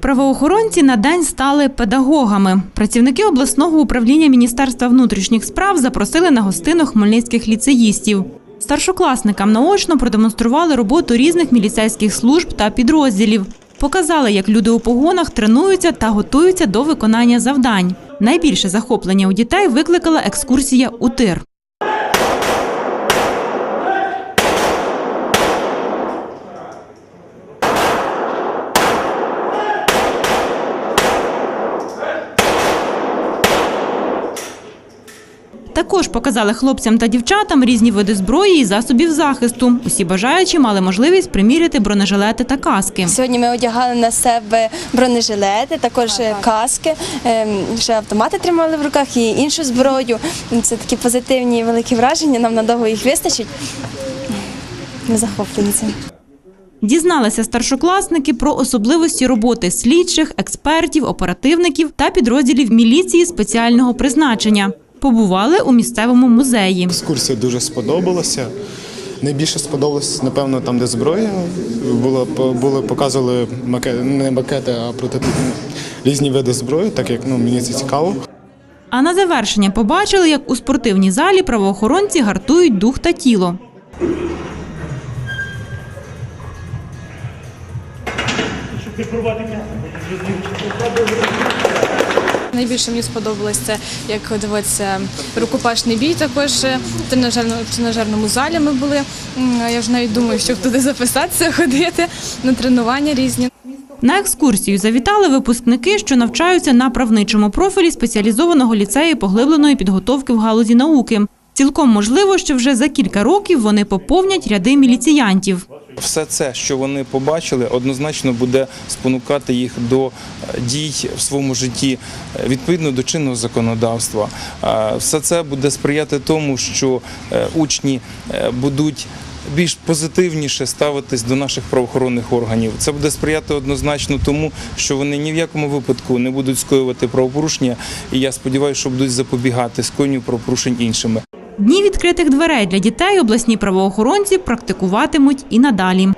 Правоохоронці на день стали педагогами. Працівники обласного управління Міністерства внутрішніх справ запросили на гостину хмельницьких ліцеїстів. Старшокласникам наочно продемонстрували роботу різних міліцейських служб та підрозділів. Показали, як люди у погонах тренуються та готуються до виконання завдань. Найбільше захоплення у дітей викликала екскурсія у тир. Також показали хлопцям та дівчатам різні види зброї і засобів захисту. Усі бажаючі мали можливість приміряти бронежилети та каски. Сьогодні ми одягали на себе бронежилети, також е, каски, ем, ще автомати тримали в руках і іншу зброю. Це такі позитивні великі враження. Нам надовго їх вистачить. Ми захоплені цим. Дізналися старшокласники про особливості роботи слідчих, експертів, оперативників та підрозділів міліції спеціального призначення. Побували у місцевому музеї. Екскурсія дуже сподобалася. Найбільше сподобалось, напевно, там, де зброя. Було, були, показували макети, не макети, а прототипи різні види зброї, так як ну, мені це цікаво. А на завершення побачили, як у спортивній залі правоохоронці гартують дух та тіло. Найбільше мені сподобалось це, як дивитися рукопашний бій. Також е, в тренажерному, залі ми були. Я вже навіть думаю, щоб туди записатися, ходити на тренування різні. На екскурсію завітали випускники, що навчаються на правничому профілі спеціалізованого ліцею поглибленої підготовки в галузі науки. Цілком можливо, що вже за кілька років вони поповнять ряди міліціянтів. Все це, що вони побачили, однозначно буде спонукати їх до е, дій в своєму житті е, відповідно до чинного законодавства. Е, Все це буде сприяти тому, що учні будуть більш позитивніше ставитись до наших правоохоронних органів. Це буде сприяти однозначно тому, що вони ні в якому випадку не будуть скоювати правопорушення, і я сподіваюся, що будуть запобігати скоєнню правопорушень іншими. Дні відкритих дверей для дітей обласні правоохоронці практикуватимуть і надалі.